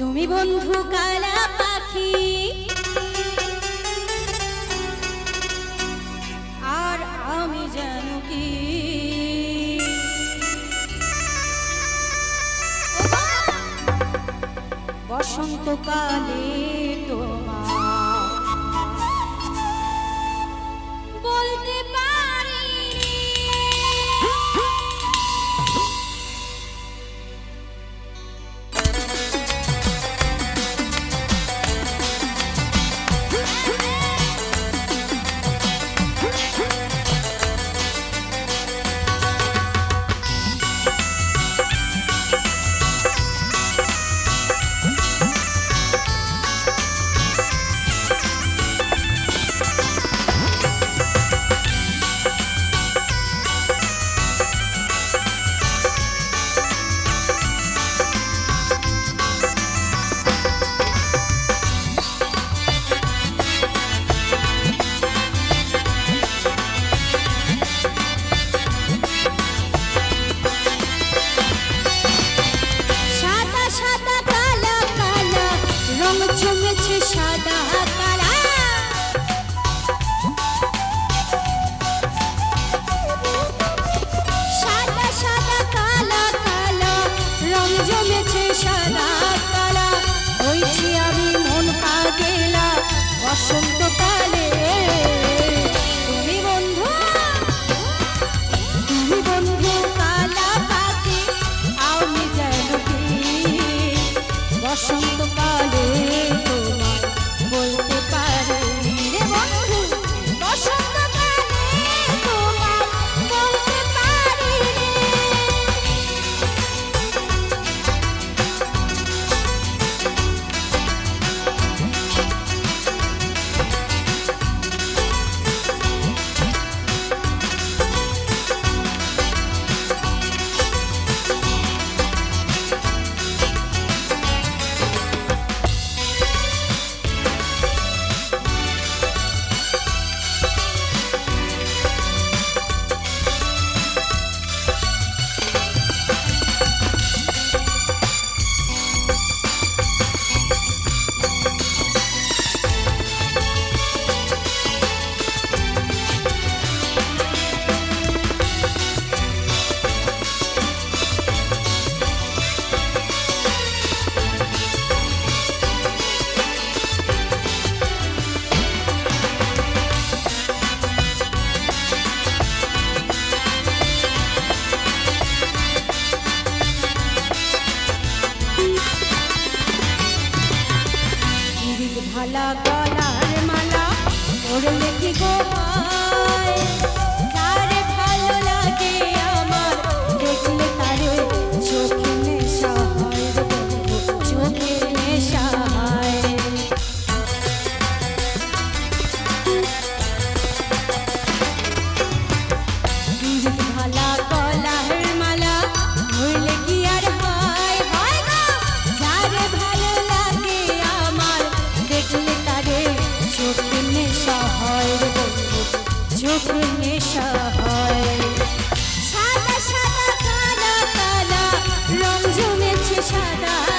তুমি বন্ধু কালা পাখি। আর আমি জানো কি? বসন্তকালে 深蹲 মালা গলার মালা ওর লেখি গোপাল সাদা সাদা কালা কালা রং জমেছে সাদা।